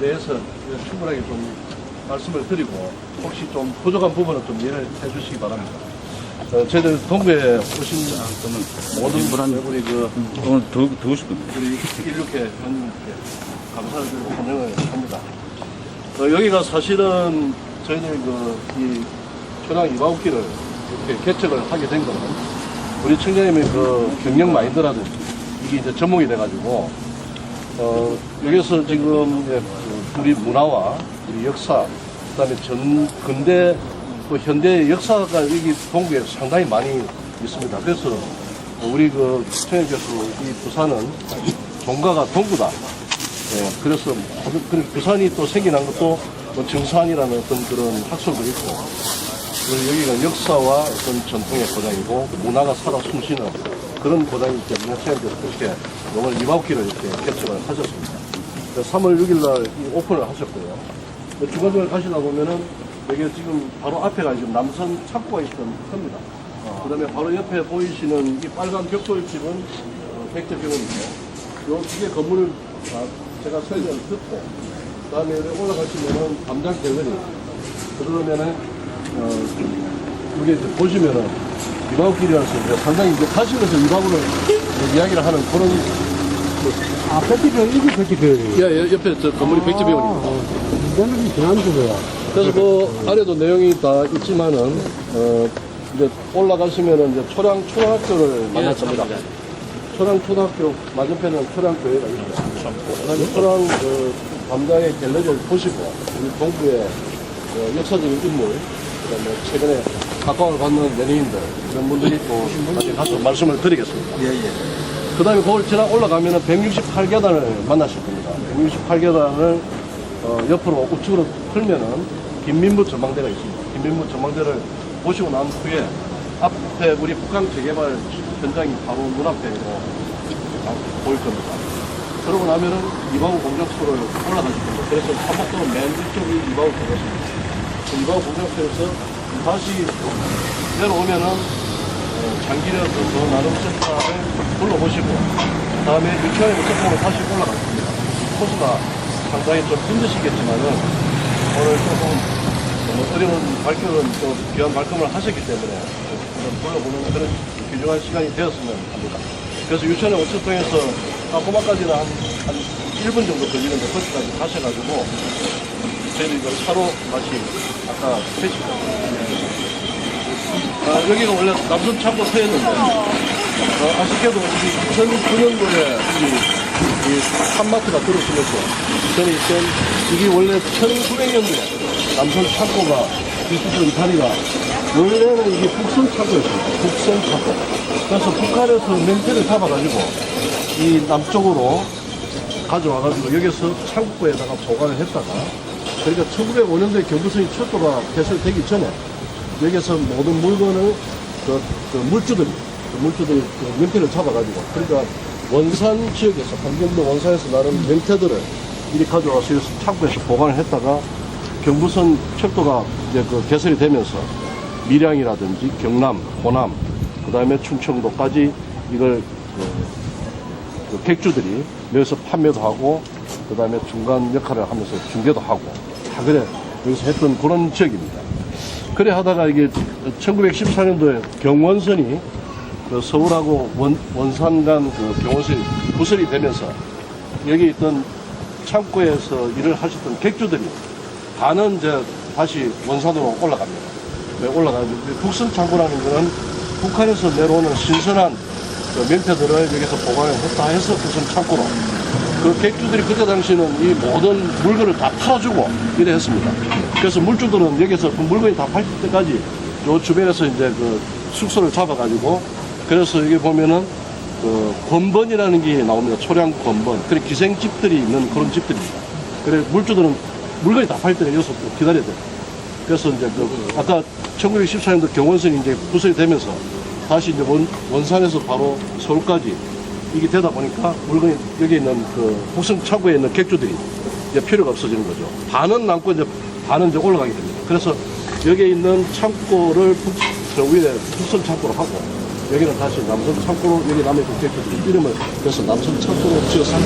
대해서 충분하게 좀 말씀을 드리고 혹시 좀 부족한 부분은 좀 이해를 해주시기 바랍니다. 어, 저희들 동부에 오신 모든 우리 그 오늘 더, 더우실 겁니다. 우리 일육회 회원님께 감사를 드리고 환영을 합니다. 어, 여기가 사실은 저희들 그이 초량 이바웃길을 이렇게 개척을 하게 된 거는 우리 청장님의 그 경영 마인드라든지 이게 이제 접목이 돼가지고 어, 여기서 지금 그 우리 문화와 우리 역사, 그 다음에 전 근대 또 현대 역사가 여기 동구에 상당히 많이 있습니다. 그래서 우리 그 청장님께서 이 부산은 종가가 동구다. 예, 그래서 모든 그 부산이 또 생겨난 것도 뭐 정산이라는 어떤 그런 학설도 있고 여기가 역사와 어떤 전통의 고장이고 문화가 살아 숨쉬는 그런 고장이기 때문에 선생님께서 그렇게 오늘 이바웃길을 이렇게 개척을 하셨습니다. 그래서 3월 6일 날이 오픈을 하셨고요. 그 중간중간 가시다 보면은 여기 지금 바로 앞에가 지금 남선 창고가 있던 겁니다. 그 다음에 바로 옆에 보이시는 이 빨간 벽돌집은 어, 백제 병원이고 요 두 개 건물을 다 제가 설명을 듣고 그 다음에 올라가시면은 담장 갤러리 그러면은 어, 이제 보시면은 이제 상당히 이제 가시면서 이바웃을 이야기를 하는 그런 아, 백기별, 이게 백기별. 예, 예, 옆에 저 건물이 백제병원입니다. 내는 지난주에요. 그래서 그 안에도 내용이 다 있지만은 어 이제 올라가시면은 이제 초량 초등학교를 만났습니다. 초량 초등학교 맞은편에는 초량교회가 있어요. 그다음에 초량 그 담당의 갤러리를 보시고 우리 동부의 어, 역사적인 인물, 그다음에 최근에 각광을 받는 연예인들 이런 분들이 또 같이 가서 말씀을 드리겠습니다. 예, 예. 그 다음에 거울 지나 올라가면 은 168계단을 만나실 겁니다. 168계단을 어, 옆으로 우측으로 틀면은 김민부 전망대가 있습니다. 김민부 전망대를 보시고 난 후에 앞에 우리 북한 재개발 현장이 바로 눈앞에 뭐, 아, 보일 겁니다. 그러고 나면은 이바우 공작소를 올라가실 겁니다. 그래서 한복도는 맨 뒤쪽이 이바우 공작소입니다. 그 이바우 공작소에서 다시 내려오면은 어, 장기력 그 나눔 센터를 불러보시고 다음에 유치원에 무조건 다시 올라갔습니다. 코스가 상당히 좀 힘드시겠지만은 오늘 조금 뭐 어려운 발걸음 또 귀한 발걸음을 하셨기 때문에 좀 불러보는 그런 귀중한 시간이 되었으면 합니다. 그래서 유치원에 오천 통해서 아코마까지는 한, 한 1분 정도 걸리는데 거기까지 가셔가지고 저희들이 그 차로 다시 아까 회식 아, 여기가 원래 남선 창고 터였는데, 어, 아쉽게도 이 2009년도에 이, 이 한마트가 들어서면서, 저는 이땐 이게 원래 1900년도에 남선 창고가 비수선 이파리가 원래는 이게 북선 창고였습니다. 북선 창고. 그래서 북한에서 멘트를 잡아가지고 이 남쪽으로 가져와가지고 여기서 창고에다가 보관을 했다가 그러니까 1905년도에 경부선이 철도가 개설되기 전에 여기서 모든 물건을 그, 그 물주들이 그 물주들이 그 명태를 잡아가지고 그러니까 원산 지역에서 한경도 원산에서 나는 명태들을 이리 가져와서 창고에서 보관을 했다가 경부선 철도가 이제 그 개설이 되면서 밀양이라든지 경남, 호남, 그 다음에 충청도까지 이걸 그, 그 객주들이 여기서 판매도 하고 그 다음에 중간 역할을 하면서 중개도 하고 다 그래 여기서 했던 그런 지역입니다. 그래 하다가 이게 1914년도에 경원선이 그 서울하고 원, 원산 간그 경원선이 부설이 되면서 여기 있던 창고에서 일을 하셨던 객주들이 반은 이제 다시 원산으로 올라갑니다. 네, 올라가지고 북선 창고라는 거는 북한에서 내려오는 신선한 그 면태들을 여기서 보관을 했다 해서 북선 창고로 그 객주들이 그때 당시는 이 모든 물건을 다 팔아주고 이래 했습니다. 그래서 물주들은 여기서 그 물건이 다 팔릴 때까지 요 주변에서 이제 그 숙소를 잡아가지고 그래서 여기 보면은 그 권번이라는 게 나옵니다. 초량 권번. 그래 기생 집들이 있는 그런 집들입니다. 그래 물주들은 물건이 다팔 때는 여기서 또 기다려야 돼요. 그래서 이제 그 아까 1914년도 경원선이 이제 부설이 되면서 다시 이제 원, 원산에서 바로 서울까지 이게 되다 보니까 물건이 여기 있는 그 북성 차고에 있는 객주들이 이제 필요가 없어지는 거죠. 반은 남고 이제 반은 이제 올라가게 됩니다. 그래서 여기에 있는 창고를 북, 저 위에 북선 창고로 하고 여기는 다시 남선 창고로 여기 남의 객주들이 이름을 그래서 남선 창고로 지어서.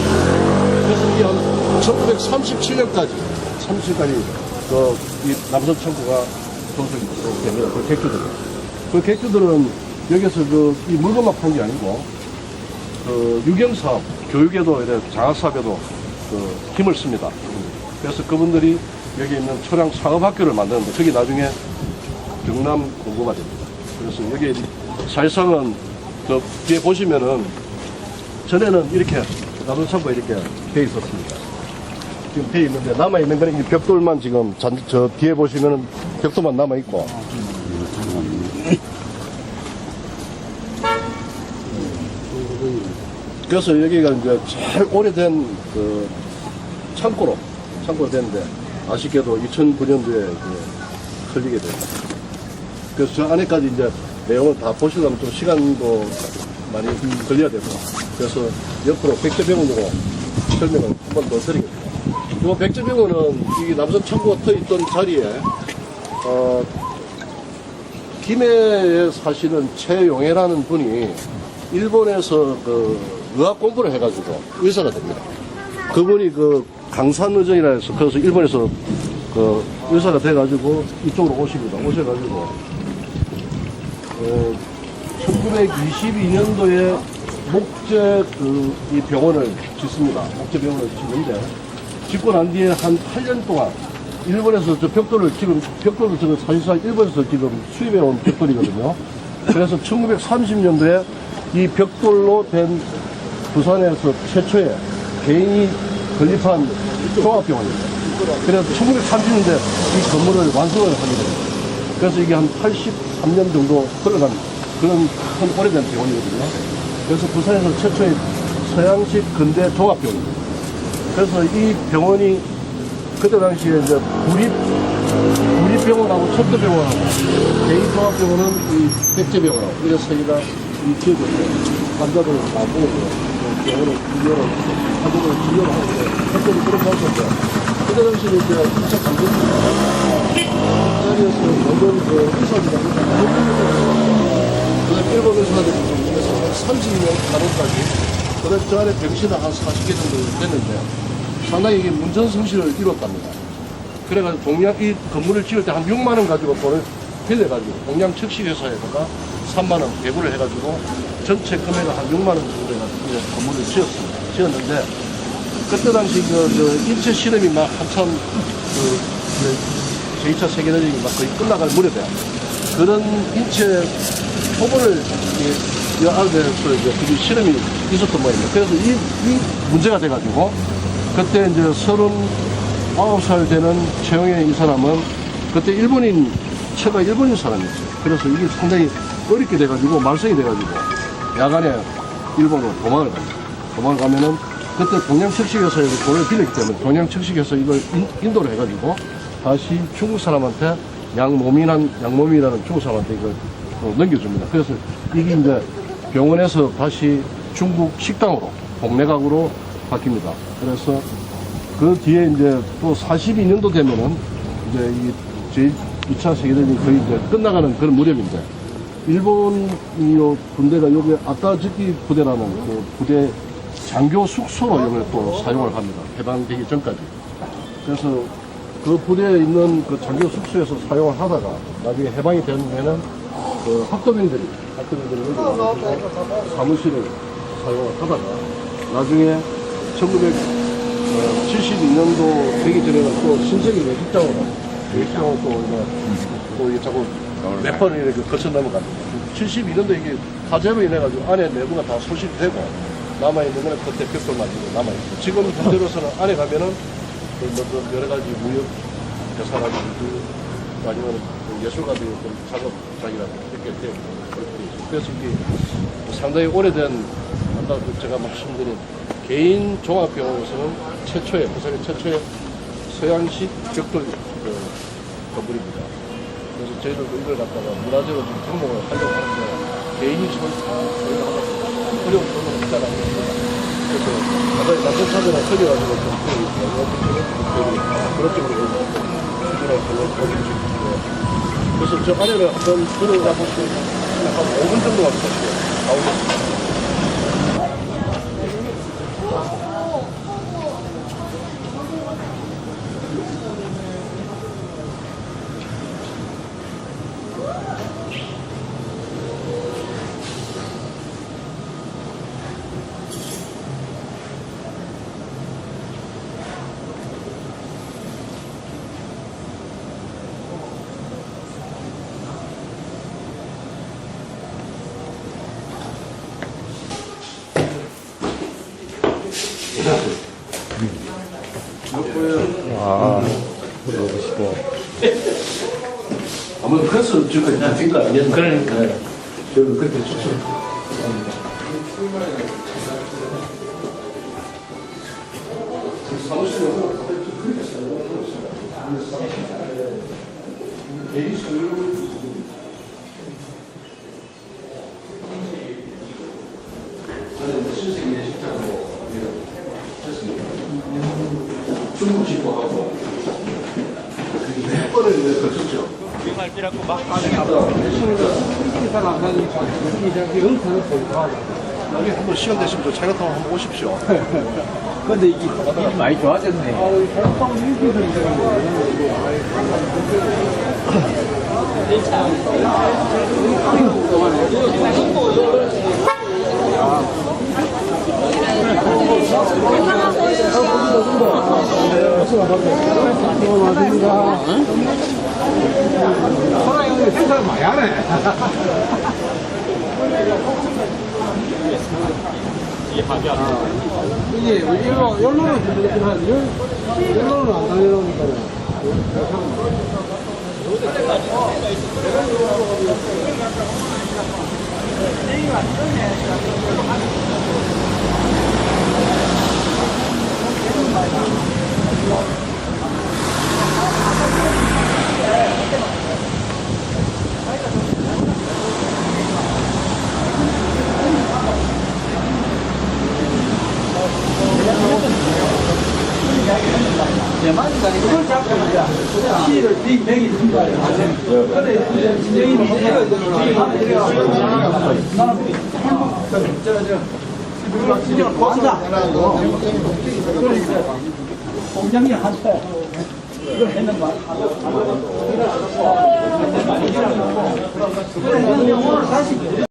그래서 이게 한 1937년까지, 37년까지 그, 이 남선 청구가 조성이 됩니다. 그 객주들. 그 객주들은 여기서 그, 이 물건만 판 게 아니고, 그, 유경 사업, 교육에도, 이래 장학 사업에도 그, 힘을 씁니다. 그래서 그분들이 여기 있는 초량 상업학교를 만드는데, 거기 나중에 경남 공고가 됩니다. 그래서 여기 사실상은 그 뒤에 보시면은 전에는 이렇게 창고가 이렇게 돼 있었습니다. 지금 돼 있는데 남아 있는 거는 이 벽돌만 지금 잔, 저 뒤에 보시면은 벽돌만 남아 있고. 그래서 여기가 이제 제일 오래된 그 창고로 창고로 됐는데 아쉽게도 2009년도에 그 설리게 됩니다. 그래서 저 안에까지 이제 내용을 다 보시려면 좀 시간도 많이 걸려야 되고 그래서 옆으로 백제병원으로 설명을 한 번 더 드리겠습니다. 이 백제병원은 이 남성 창고가 터 있던 자리에 어, 김해에 사시는 최용해라는 분이 일본에서 그 의학 공부를 해가지고 의사가 됩니다. 그분이 그 강산의정이라 해서 그래서 일본에서 그 의사가 돼가지고 이쪽으로 오십니다. 오셔가지고 어, 1922년도에 목재 그 이 병원을 짓습니다. 목재 병원을 짓는데 짓고 난 뒤에 한 8년 동안 일본에서 저 벽돌을 지금 벽돌을 지금 사실상 일본에서 지금 수입해 온 벽돌이거든요. 그래서 1930년도에 이 벽돌로 된 부산에서 최초의 개인이 건립한 종합병원입니다. 그래서 1930년대 이 건물을 완성을 하게 됩니다. 그래서 이게 한 83년 정도 흘러간 그런 큰 오래된 병원이거든요. 그래서 부산에서 최초의 서양식 근대 종합병원입니다. 그래서 이 병원이 그때 당시에 이제 구립, 구립병원하고 척도병원하고 개인종합병원은 이 백제병원하고 이래서 저희가 이 지역에서 환자들을 다 모으고 또 병원을 진료를 환자들을 진료를 하는데 그때는 그런 방식인데 그때 당시에 이제 2차 강점기 그 자리에서 모든 그 의사들이 그다음 일본 의사들이 그래서 30년 간호까지 그다음 저 안에 병실은 한 40개 정도 됐는데 상당히 이게 문전성시를 이뤘답니다. 그래가지고 동양 이 건물을 지을 때 한 6만 원 가지고 돈을 빌려가지고 동양 측식 회사에다가 3만 원 배부를 해가지고 전체 금액을 한 6만 원 정도 해가지고 건물을 지었습니다. 지었는데 그때 당시 그, 저 인체 실험이 막 한참 그, 그 제2차 세계대전이 막 거의 끝나갈 무렵에 그런 인체 초본을 이, 이 안에서 이제 그 실험이 있었던 모양이에요. 그래서 이, 이 문제가 돼가지고 그때 이제 서른 아홉 살 되는 최영애 이 사람은 그때 일본인 처가 일본인 사람이었어요. 그래서 이게 상당히 어렵게 돼가지고 말썽이 돼가지고 야간에 일본으로 도망을 갑니다. 도망을 가면은 그때 동양측식회사에서 돈을 빌렸기 때문에 동양측식회사 이걸 인, 도를 해가지고 다시 중국 사람한테 양몸이란 양몸이라는 중국 사람한테 이걸 어, 넘겨줍니다. 그래서 이게 이제 병원에서 다시 중국 식당으로 동네각으로 바뀝니다. 그래서 그 뒤에 이제 또 42년도 되면은 이제 이 제2차 세계대전이 거의 이제 끝나가는 그런 무렵인데 일본 이 군대가 여기 아타즈키 부대라는 그 부대 장교 숙소로 이걸 또 사용을 합니다. 해방되기 전까지. 그래서 그 부대에 있는 그 장교 숙소에서 사용을 하다가 나중에 해방이 되면은 그 학도병들이 학도병들이 여기 와가지고 사무실을 사용을 하다가 나중에 1972년도 되기 전에는 또 신세계 외식장으로 외식장으로 또 이제 또 이게 자꾸 몇 번을 이렇게 거쳐 넘어갑니다. 72년도 이게 화재로 인해가지고 안에 내부가 다 소실이 되고 남아있는 거는 그때 벽돌만 지금 남아있고 지금 현재로서는 안에 가면은 그 뭐, 뭐 여러 가지 무역 대사라든지 아니면 그 예술가들의 어떤 작업장이라든지 이렇게 되고. 그래서 이게 상당히 오래된 아까 그 제가 말씀드린 개인 종합병원에서는 최초의 부산의 최초의 서양식 벽돌 그 건물입니다. 그래서 저희들도 이걸 갖다가 문화재로 좀 등록을 하려고 하는데 개인이 지금 다 저희가 하나 어려운 부분이 있잖아요. 그래서 아까 남편 차들랑 서려가지고 좀 그런 쪽으로 수준을 보여주고 싶은데 그래서 저 안에를 한번 들어가 보시면 한 5분 정도만 보실게요. 나오겠습니다. 지금까지 다된거 아니겠나? 그러니까. 저는 그렇게 추천. 중국 집하고 몇 번을 왜 거쳤죠? 안 가니까 이제 영상을 보고 여기 한번 시간 되시면 저 차이나타운 한번 오십시오. 근데 이게 일이 많이 좋아졌네. 고맙습니다. 소라 형님 생각 많이 하네. 이게 일로 연로는 들리긴 한데 연로는 안 다니니까. 공장이 한테 이걸 했는 거